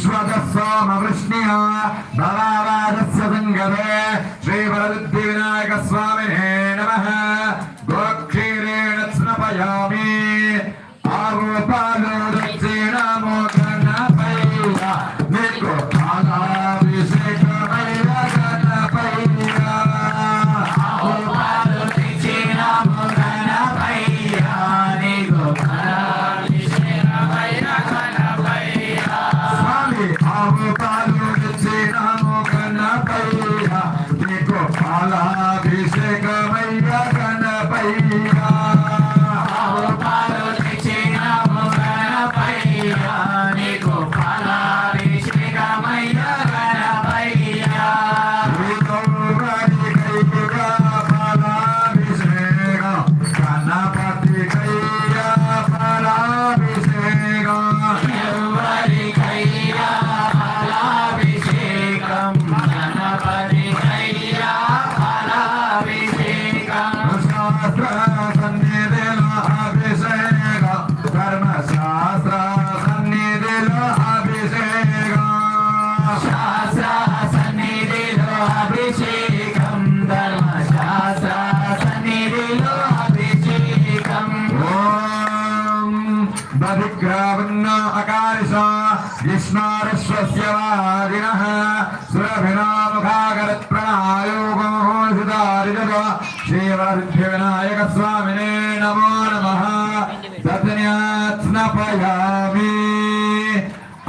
విశ్వకస్సామవృష్ణ్యా స్వామినే నమో నమ సతన్యాత్నపయామి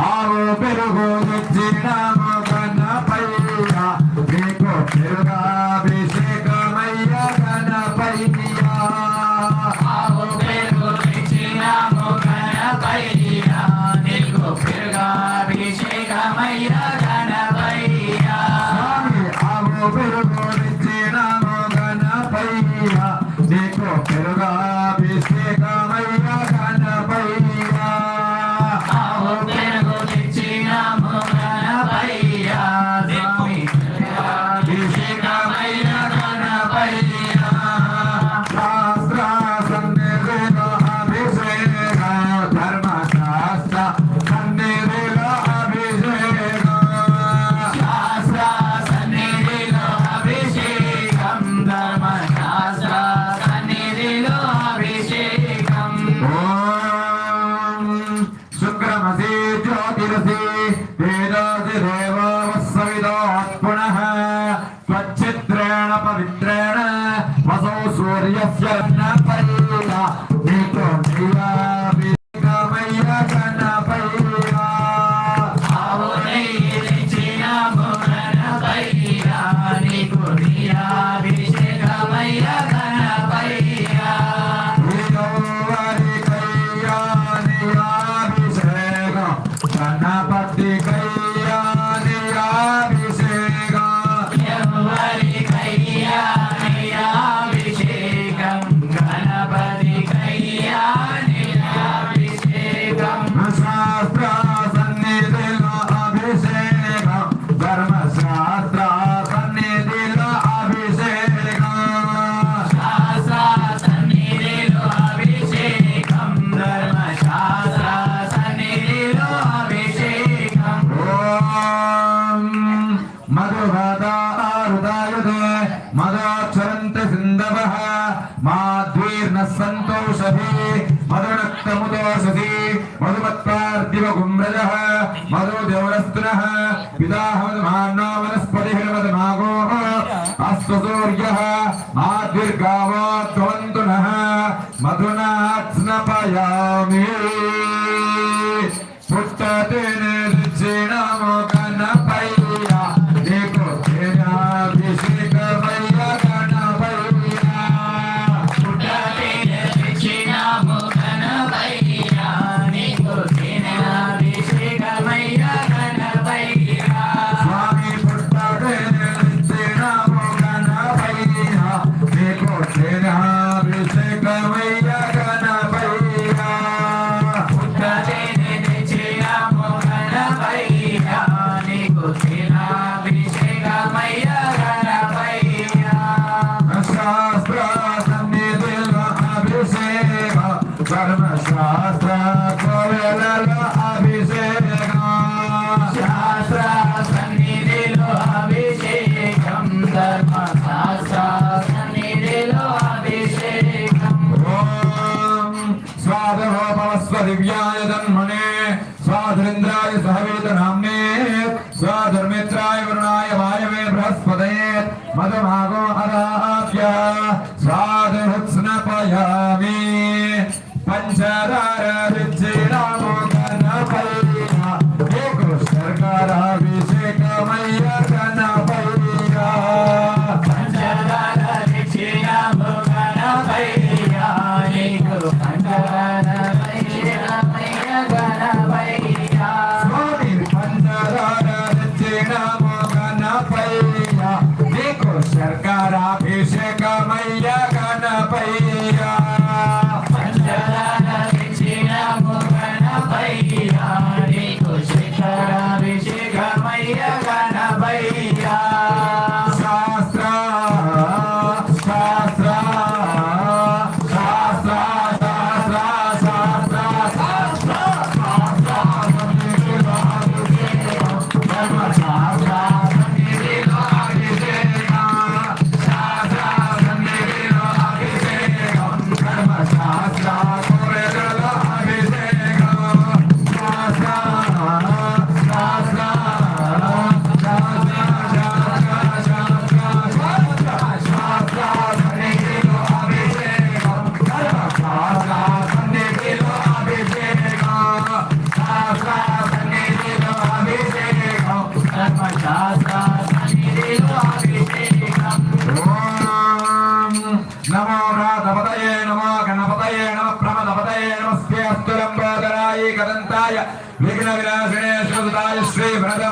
ఆవు పెరుగు చిన్న మొగన పైన మీకు పెరుగా पवित्रेण वसौ सूर्यस्य इन्द्राहवदमान्नो वनस्पतिर्वदमागोः स्वाधरेन्द्राय सहवेद नाम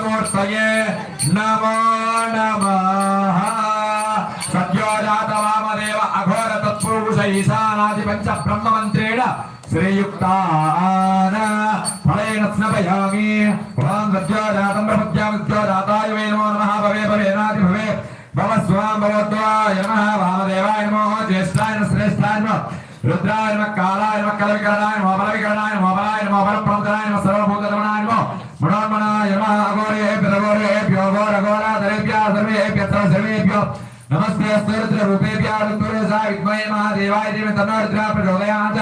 నమోస్తయే నమో నమః సత్యోజాత వామదేవ అఘోర తత్పురుష ఈశానాది పంచ బ్రహ్మ మంత్రేణ శ్రీయుక్తాన ఫలేన స్నపయామి ఓం సత్యోజాతం ప్రపద్యామి వై నమో నమః భవే భవేనాది భవే భవ స్వాం భగవద్వాయ నమః వామదేవాయ నమో జ్యేష్ఠాయ శ్రేష్ఠాయ నమః రుద్రాయ నమః కాలాయ నమః కలవికరణాయ నమః బలవికరణాయ నమః బలాయ నమః బలప్రమదనాయ నమః స్తోత్ర రూపేభ్య రుద్రేశా విద్మహే మహాదేవాయ దేవి తన్నో రుద్ర ప్రచోదయాత్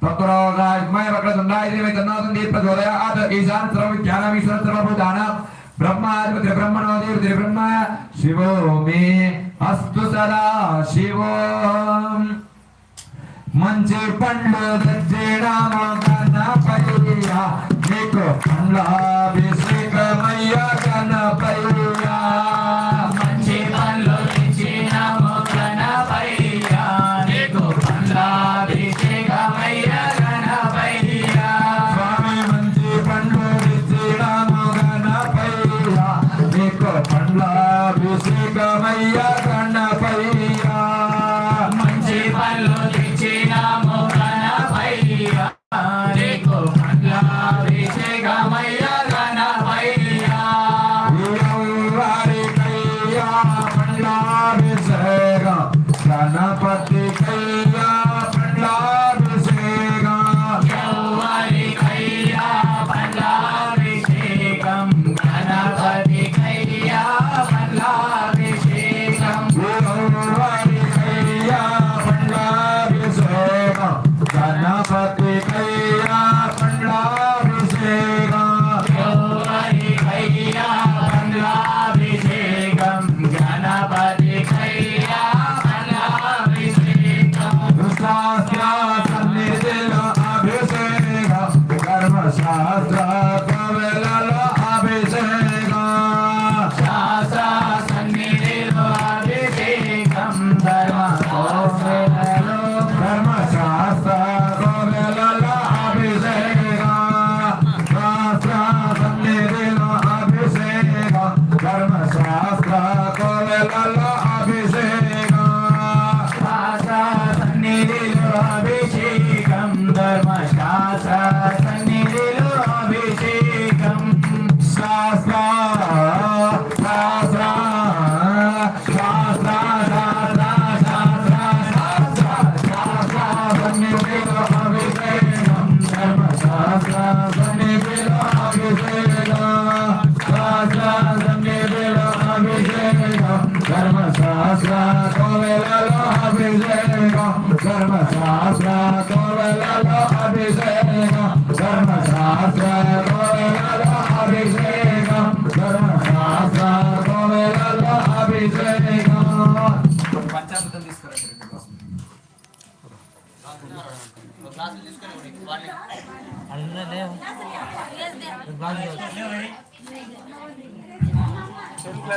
తత్రోగాయ విద్మహే వక్రతుండాయ దేవి తన్నో తుండి ప్రచోదయాత్ ఈశాన్ సర్వ విజ్ఞానం ఈశ్వర సర్వభూతానాం బ్రహ్మాధిపతి బ్రహ్మణో దేవతి బ్రహ్మ శివో మే అస్తు సదా శివో మంచి పండ్లు తెచ్చినాము కన్నపయ్య నీకు పండ్లాభిషేకమయ్య కన్నపయ్య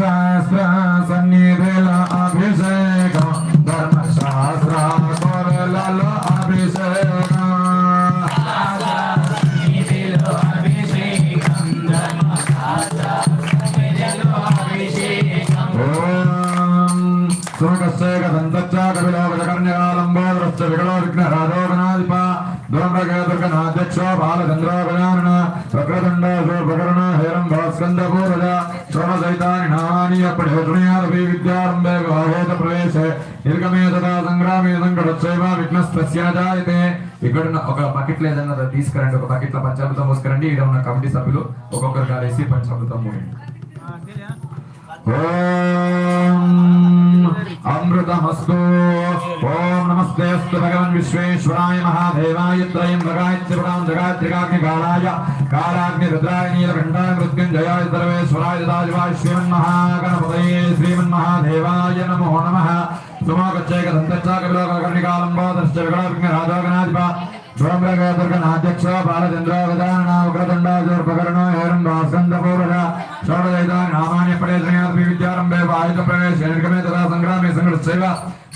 శాస్త్ర సన్నిధిల అభిషేకం ధర్మశాస్త్ర కొరలలో అభిషేకం సన్నిధిలో అభిషేకం ధర్మశాస్త్ర భాస్కంద పూరజ శ్రవణసైతాని నామాని అప్పటి హృదయాదపి విద్యారంభే వివాహోత ప్రవేశే నిర్గమే తదా సంగ్రామే సంకటచ్చైవ విఘ్నస్తస్య జాయతే ఇక్కడ ఒక బకెట్ ఏదన్నా తీసుకురండి. ఒక బకెట్లో పంచామృతం పోసుకురండి. ఇక్కడ ఉన్న కమిటీ సభ్యులు ఒక్కొక్కరు కాలేసి పంచామృతం అమృతమస్తు. ఓం నమస్తే అస్తు. భగవన్ విశ్వేశ్వరాయ మహాదేవాయ త్రయం భగాయత్రిపురాం జగాత్రికాగ్ని కాళాయ. కాళాగ్ని రుద్రాయ నీలకంఠాయ మృత్యుంజయాయ సర్వేశ్వరాయ దాజివాయ శ్రీమన్మహాగణపతయే శ్రీమన్మహాదేవాయ నమో నమ. సుమోగచ్చేక దంతచ్చాకవిలోకర్ణికాలంబోదశ్చ వికటవిఘ్న రాజోగణాధిప బాలచంద్ర గదాన ఉగ్రదండ హేరం భాస్కంద పౌరజ షోడదైత నామాన్య పడేశ్రయాత్మి విద్యారంభే వాయుధ ప్రవేశ నిర్గమే తదా సంగ్రామే సంఘటశైవ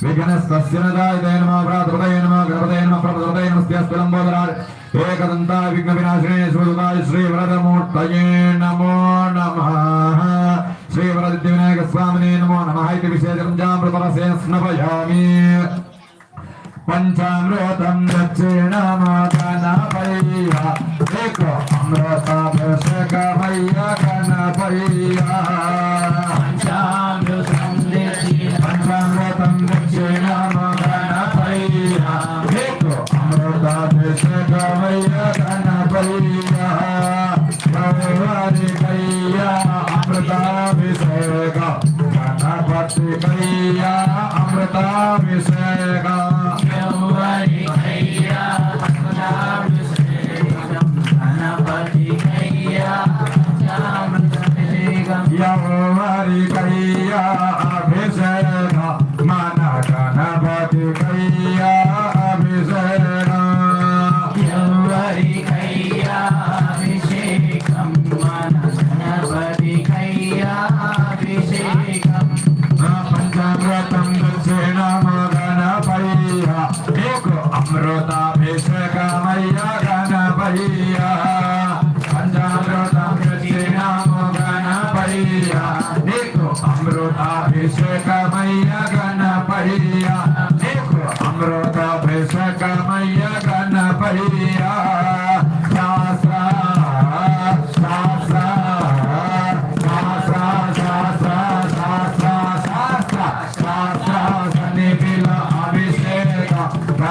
విఘ్నస్తస్య నదాయతే నమః భ్రాతృపదయ నమః గణపతయ నమః ప్రభృతయ నమస్తే లంబోదరాయ. ఏకదంతాయ విఘ్న వినాశినే శివదుతాయ శ్రీ వరదమూర్తయే నమో నమః. శ్రీ వరదిత్య వినాయక స్వామినే నమో నమః ఇది విశేషంజామృతరసే స్నపయామి పంచామృతం దక్షిణమాగణపయ్య ఏక అమృతాభిషేకమయ్య గణపయ్య.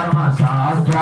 ధర్మ శాస్త్ర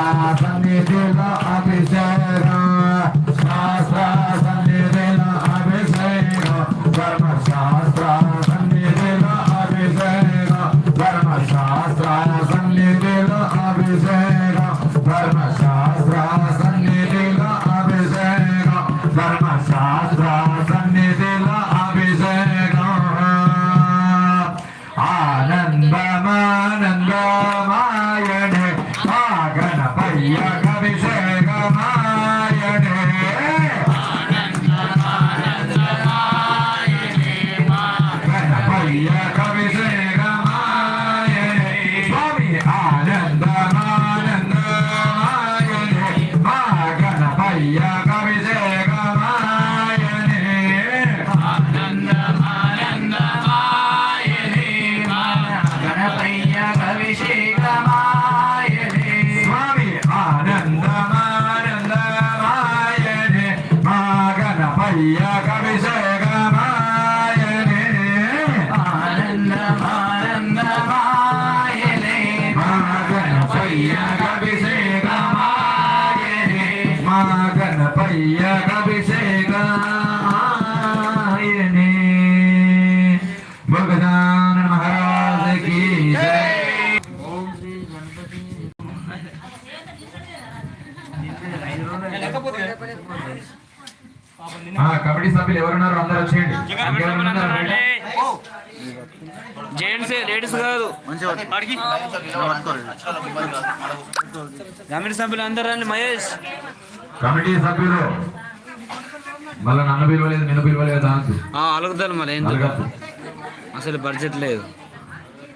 కమిటీ సభ్యులు అందరు రండి మహేష్. కమిటీ సభ్యులు. మళ్ళీ నన్ను పిలవలేదు నిన్ను పిలవలేదు అలగదాలు మరి అసలు బడ్జెట్ లేదు.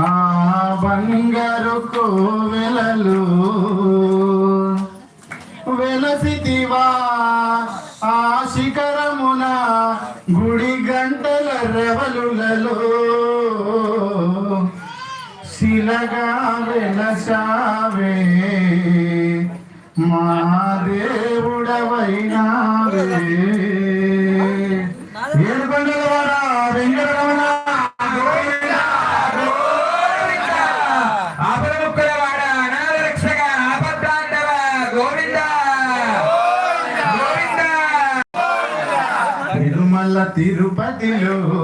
ఆ బంగారు కోవెలలు వెలసితివా? ఆ శిఖరమున గుడి గంటల రెవలులలో శిలగా వెలసావే. మా దేవుడవైనావే. Gatilho.